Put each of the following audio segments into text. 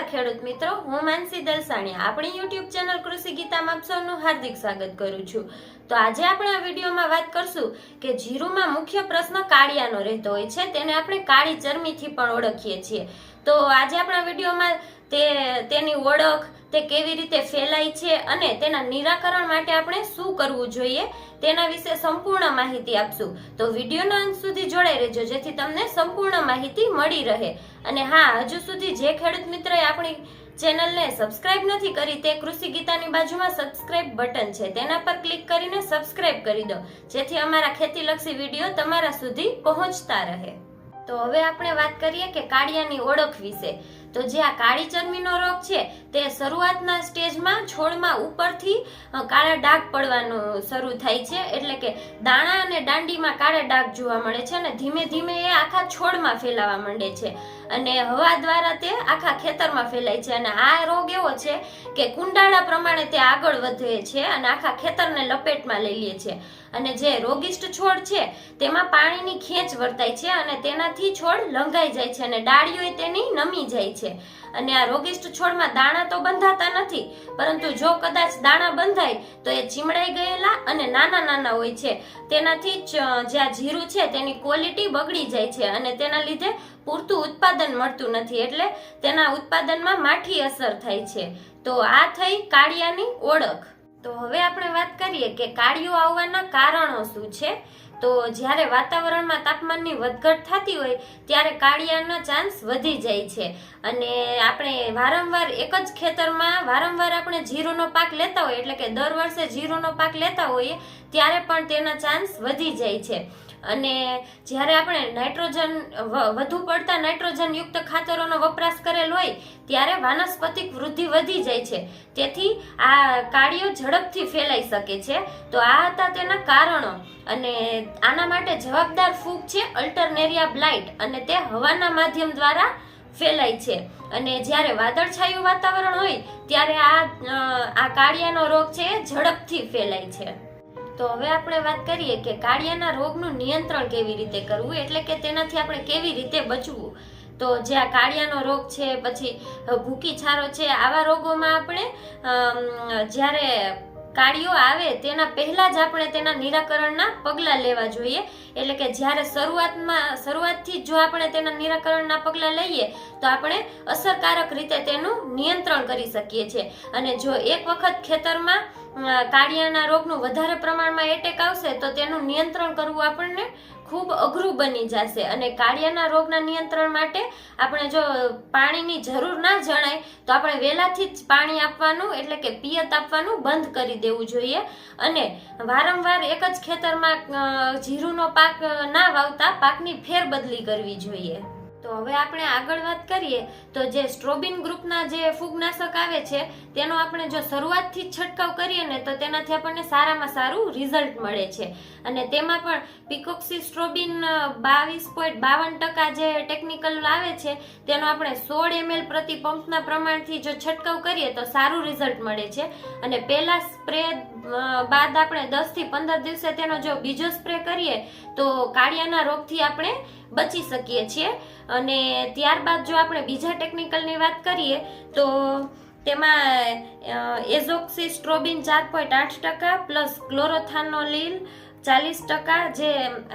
નમસ્કાર ખેડૂત મિત્રો, હું માનસી દલસાણી. આપણી યુટ્યુબ ચેનલ કૃષિ ગીતામાં આપ સૌનું હાર્દિક સ્વાગત કરું છું. તો આજે આપણે આ વિડીયોમાં વાત કરશું કે જીરુમાં મુખ્ય પ્રશ્ન કાળિયાનો રહેતો હોય છે, તેને આપણે કાળી ચરમીથી પણ ઓળખીએ છીએ. તો આજે આપણા વિડીયોમાં તે તેની ઓળખ તે કેવી રીતે ફેલાય છે અને તેના નિરાકરણ માટે આપણે શું કરવું જોઈએ તેના વિશે સંપૂર્ણ માહિતી આપશું. તો વિડીયોના અંત સુધી જોડાઈ રહેજો, જેથી તમને સંપૂર્ણ માહિતી મળી રહે. અને હા, હજુ સુધી જે ખેડૂત મિત્રએ આપણી ચેનલને સબસ્ક્રાઇબ નથી કરી તે કૃષિ ગીતાની બાજુમાં સબસ્ક્રાઇબ બટન છે. તેના પર ક્લિક કરીને સબસ્ક્રાઇબ કરી દો, જેથી અમારા ખેતીલક્ષી વીડિયો તમારા સુધી પહોંચતા રહે. તો હવે આપણે વાત કરીએ કે કાળિયાની ઓળખ વિશે. તો જે આ કાળી ચરમીનો રોગ છે, તે શરૂઆતના સ્ટેજમાં છોડમાં ઉપરથી કાળા ડાઘ પડવાનું શરૂ થાય છે. એટલે કે દાણા અને દાંડીમાં કાળા ડાઘ જોવા મળે છે અને ધીમે ધીમે એ આખા છોડમાં ફેલાવા માંડે છે. અને હવા દ્વારા તે આખા ખેતરમાં ફેલાય છે અને આ રોગ એવો છે કે કુંડાળા પ્રમાણે તે આગળ વધે છે અને આખા ખેતરને લપેટમાં લઈ લે છે. અને જે રોગિષ્ટ છોડ છે, તેમાં પાણીની ખેંચ વર્તાય છે અને તેનાથી છોડ લંઘાઈ જાય છે અને ડાળીઓ તેની નમી જાય છે. અને આ રોગિષ્ટ છોડમાં દાણા તો બંધાતા નથી, પરંતુ જો કદાચ દાણા બંધાય, તો એ ચીમડાઈ ગયેલા અને નાના નાના હોય છે. તેનાથી જ જે આ જીરું છે તેની ક્વોલિટી બગડી જાય છે અને તેના લીધે પૂરતું ઉત્પાદન મળતું નથી એટલે તેના ઉત્પાદનમાં માઠી અસર થાય છે. તો આ થઈ કાળિયાની ઓળખ. તો હવે આપણે વાત કરીએ કે કાળિયો આવવાના કારણો શું છે? તો જ્યારે વાતાવરણમાં તાપમાનની વધઘટ થતી હોય, ત્યારે કાળિયાનો ચાન્સ વધી જાય છે. અને આપણે વારંવાર એક જ ખેતરમાં વારંવાર આપણે જીરુનો પાક લેતા હોઈએ, એટલે કે દર વર્ષે જીરુનો પાક લેતા હોઈએ, ત્યારે પણ તેના ચાન્સ વધી જાય છે. અને જ્યારે આપણે નાઇટ્રોજન વધુ પડતા નાઇટ્રોજન યુક્ત ખાતરોનો વપરાશ કરેલ હોય, ત્યારે વાનસ્પતિક વૃદ્ધિ વધી જાય છે. તેથી આ કાળીઓ ઝડપથી ફેલાઈ શકે છે. તો આ હતા તેના કારણો. અને આના માટે જવાબદાર ફૂગ છે અલ્ટરનેરિયા બ્લાઇટ અને તે હવાના માધ્યમ દ્વારા ફેલાય છે. અને જ્યારે વાદળછાયું વાતાવરણ હોય, ત્યારે આ આ કાળિયાનો રોગ છે ઝડપથી ફેલાય છે. તો હવે આપણે વાત કરીએ કે કાળિયાના રોગનું નિયંત્રણ કેવી રીતે કરવું, એટલે કે તેનાથી આપણે કેવી રીતે બચવું. તો જે આ કાળિયાનો રોગ છે, પછી ભૂકી છારો છે, આવા રોગોમાં આપણે જ્યારે કાળીઓ આવે તેના પહેલાં જ આપણે તેના નિરાકરણના પગલાં લેવા જોઈએ. એટલે કે જ્યારે શરૂઆતમાં, શરૂઆતથી જો આપણે તેના નિરાકરણના પગલાં લઈએ, તો આપણે અસરકારક રીતે તેનું નિયંત્રણ કરી શકીએ છીએ. અને જો એક વખત ખેતરમાં કાળિયાના રોગનું વધારે પ્રમાણમાં એટેક આવશે તો તેનું નિયંત્રણ કરવું આપણને ખૂબ અઘરું બની જશે. અને કાળિયાના રોગના નિયંત્રણ માટે આપણે જો પાણીની જરૂર ના જણાય, તો આપણે વહેલાથી જ પાણી આપવાનું, એટલે કે પિયત આપવાનું બંધ કરી દેવું જોઈએ. અને વારંવાર એક જ ખેતરમાં જીરુંનો પાક ના વાવતા પાકની ફેરબદલી કરવી જોઈએ. તો હવે આપણે આગળ વાત કરીએ, તો જે સ્ટ્રોબિન ગ્રુપના જે ફૂગનાશક આવે છે, તેનો આપણે જો શરૂઆતથી જ છંટકાવ કરીએ ને, તો તેનાથી આપણને સારામાં સારું રિઝલ્ટ મળે છે. અને તેમાં પણ પિકોક્સી સ્ટ્રોબિન બાવીસ પોઈન્ટ બાવન ટકા જે ટેકનિકલ આવે છે, તેનો આપણે સોળ એમએલ પ્રતિ પંપના પ્રમાણથી જો છંટકાવ કરીએ, તો સારું રિઝલ્ટ મળે છે. અને પહેલા સ્પ્રે બાદ આપણે દસથી પંદર દિવસે તેનો જો બીજો સ્પ્રે કરીએ તો કાળિયાના રોગથી આપણે બચી શકીએ છીએ. અને ત્યારબાદ જો આપણે બીજા ટેકનિકલની વાત કરીએ, તો તેમાં એઝોક્સી સ્ટ્રોબિન ચાર પોઈન્ટ આઠ ટકા પ્લસ ક્લોરોથાનોલિલ ચાલીસ ટકા જે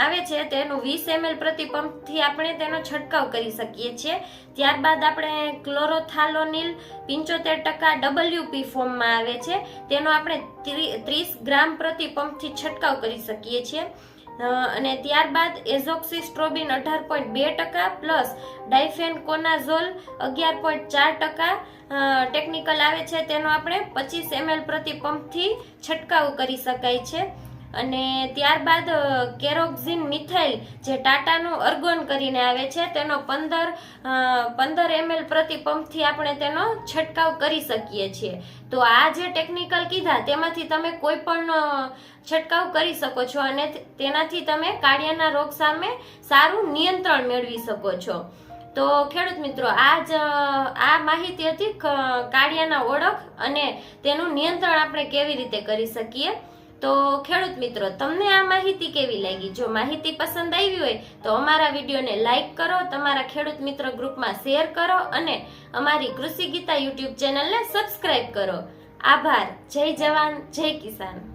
આવે છે તેનું વીસ એમએલ પ્રતિ પંપથી આપણે તેનો છંટકાવ કરી શકીએ છીએ. ત્યારબાદ આપણે ક્લોરોથાલોનિલ પંચોતેર ટકા ડબલ્યુપી ફોર્મમાં આવે છે. તેનો આપણે ત્રીસ ગ્રામ પ્રતિ પંપથી છંટકાવ કરી શકીએ છીએ. અને ત્યારબાદ એઝોક્સી સ્ટ્રોબિન અઢાર પોઈન્ટ બે ટકા પ્લસ ડાઇફેન કોનાઝોલ અગિયાર પોઈન્ટ ચાર ટકા ટેકનિકલ આવે છે, તેનો આપણે પચીસ એમએલ પ્રતિ પંપથી છંટકાવ કરી શકાય છે. અને ત્યારબાદ કેરોક્ઝિન મિથાઇલ જે ટાટાનું અર્ગોન કરીને આવે છે, તેનો પંદર પંદર એમએલ પ્રતિ પંપથી આપણે તેનો છંટકાવ કરી શકીએ છીએ. તો આ જે ટેકનિકલ કીધા, તેમાંથી તમે કોઈ પણ છંટકાવ કરી શકો છો અને તેનાથી તમે કાળિયાના રોગ સામે સારું નિયંત્રણ મેળવી શકો છો. તો ખેડૂત મિત્રો, આ જ આ માહિતી હતી કાળિયાના ઓળખ અને તેનું નિયંત્રણ આપણે કેવી રીતે કરી શકીએ? તો ખેડૂત મિત્રો, તમને આ માહિતી કેવી લાગી? જો માહિતી પસંદ આવી હોય, તો અમારા વિડીયોને લાઇક કરો, તમારા ખેડૂત મિત્ર ગ્રુપમાં શેર કરો અને અમારી કૃષિ ગીતા યુટ્યુબ ચેનલને સબસ્ક્રાઇબ કરો. આભાર. જય જવાન, જય કિસાન.